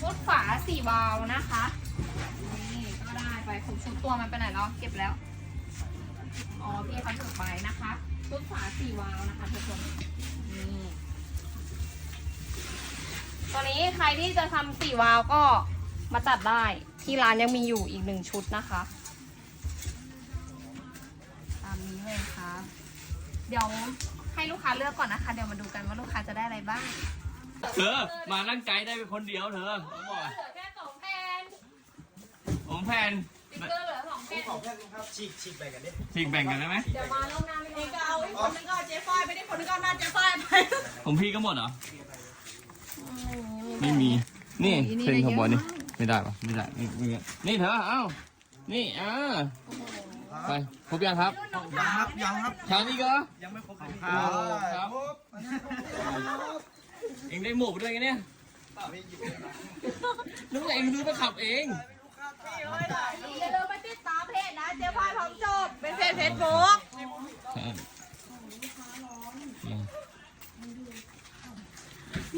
ชุดฝาสี่วาล์วนะคะ นี่ก็ได้ไปผมชุดตัวมันไปไหนแล้วเก็บแล้ว อ๋อพี่เขาถือไปนะคะ ชุดฝาสี่วาล์วนะคะทุกคนนี่ตอนนี้ใครที่จะทำสี่วาล์วก็มาจัดได้ที่ร้านยังมีอยู่อีกหนึ่งชุดนะคะ ตามนี้เลยครับเดี๋ยวให้ลูกค้าเลือกก่อนนะคะ เดี๋ยวมาดูกันว่าลูกค้าจะได้อะไรบ้าง เธอมานั่งไกด์ได้เป็นคนเดียวเธอผมบอกอะเหลือแค่สองแผ่นผมแพนสติ๊กเกอร์เหลือสองแผ่นของแค่นี้ครับฉีกฉีกแบ่งกันดิฉีกแบ่งกันได้ไหมเดี๋ยวมาล่วงหน้าไม่นี่ได้ก็เอาอีกคนนึงก็เอาเจ๊ฝ้ายไปได้คนนึงก็เอาหน้าเจ๊ฝ้ายไปผมพี่ก็หมดเหรอไม่มี นี่เซ็นขบวนนี่ไม่ได้ปะไม่ได้นี่นี่นี่เธอเอ้านี่อ่าไปครบยังครับยังครับยังครับทานอีกเหรอยังไม่ครบเลยโอ้ครับเองได้หมกไปด้วยไงเนี่ยนึกว่าเองรู้ไปขับเองอย่าลืมไปติดตามเพจนะเจ๊พายพร้อมจบ เป็นเพจเฟซบุ๊กรั